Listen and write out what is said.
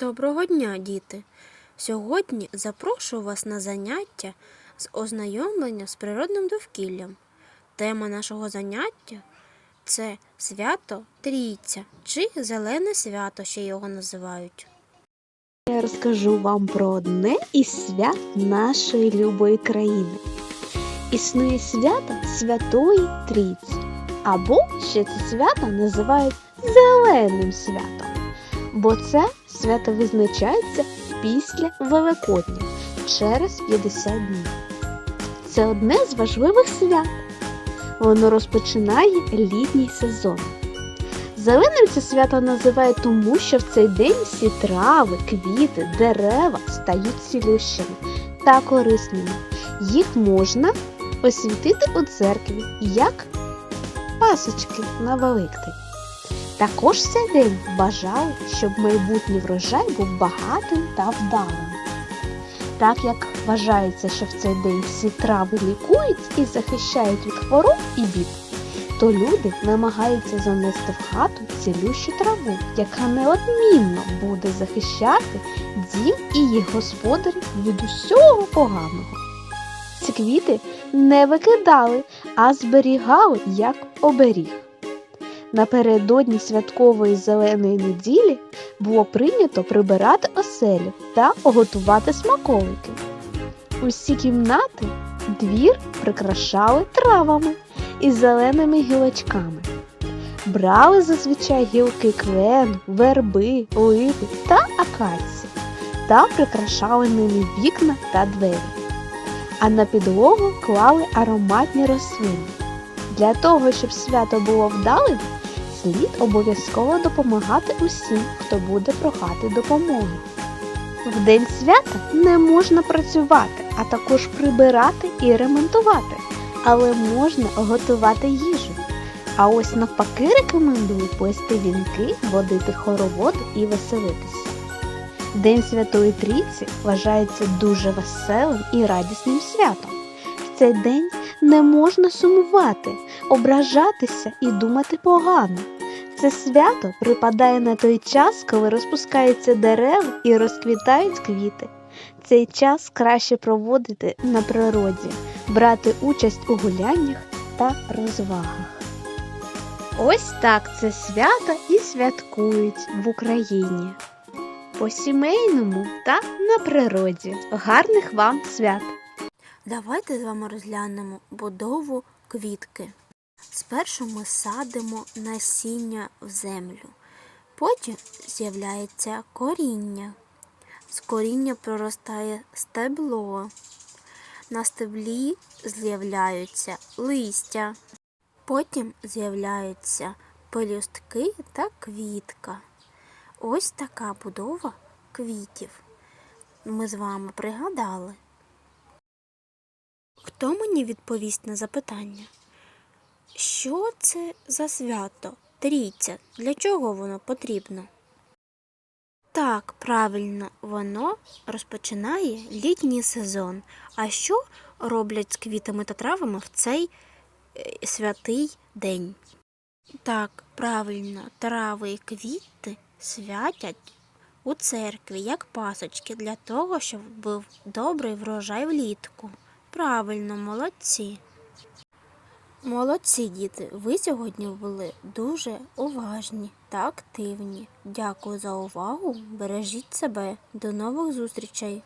Доброго дня, діти! Сьогодні запрошую вас на заняття з ознайомлення з природним довкіллям. Тема нашого заняття це свято Трійця чи Зелене свято, ще його називають. Я розкажу вам про одне із свят нашої любої країни. Існує свято Святої Трійці, або ще це свято називають Зеленим святом, бо це свято визначається після Великодня через 50 днів. Це одне з важливих свят. Воно розпочинає літній сезон. Зеленим це свято називають тому, що в цей день всі трави, квіти, дерева стають цілющими та корисними. Їх можна освітити у церкві як пасочки на Великдень. Також цей день бажали, щоб майбутній врожай був багатим та вдалим. Так як вважається, що в цей день всі трави лікують і захищають від хвороб і бід, то люди намагаються занести в хату цілющу траву, яка неодмінно буде захищати дім і їх господарів від усього поганого. Ці квіти не викидали, а зберігали як оберіг. Напередодні святкової зеленої неділі було прийнято прибирати оселю та готувати смаколики. Усі кімнати двір прикрашали травами і зеленими гілочками. Брали зазвичай гілки клену, верби, липи та акації та прикрашали ними вікна та двері. А на підлогу клали ароматні рослини. Для того, щоб свято було вдалим, слід обов'язково допомагати усім, хто буде прохати допомоги. В день свята не можна працювати, а також прибирати і ремонтувати, але можна готувати їжу. А ось навпаки рекомендую плести вінки, водити хороводи і веселитися. День Святої Трійці вважається дуже веселим і радісним святом. В цей день не можна сумувати, ображатися і думати погано. Це свято припадає на той час, коли розпускаються дерева і розквітають квіти. Цей час краще проводити на природі, брати участь у гуляннях та розвагах. Ось так це свято і святкують в Україні. По сімейному та на природі. Гарних вам свят! Давайте з вами розглянемо будову квітки. Спершу ми садимо насіння в землю, потім з'являється коріння. З коріння проростає стебло. На стеблі з'являються листя. Потім з'являються пелюстки та квітка. Ось така будова квітів. Ми з вами пригадали. Хто мені відповість на запитання? Що це за свято? Трійця. Для чого воно потрібно? Так, правильно, воно розпочинає літній сезон. А що роблять з квітами та травами в цей е, святий день? Так, правильно, трави і квіти святять у церкві як пасочки для того, щоб був добрий врожай влітку. Правильно, молодці. Молодці, діти, ви сьогодні були дуже уважні та активні. Дякую за увагу. Бережіть себе. До нових зустрічей!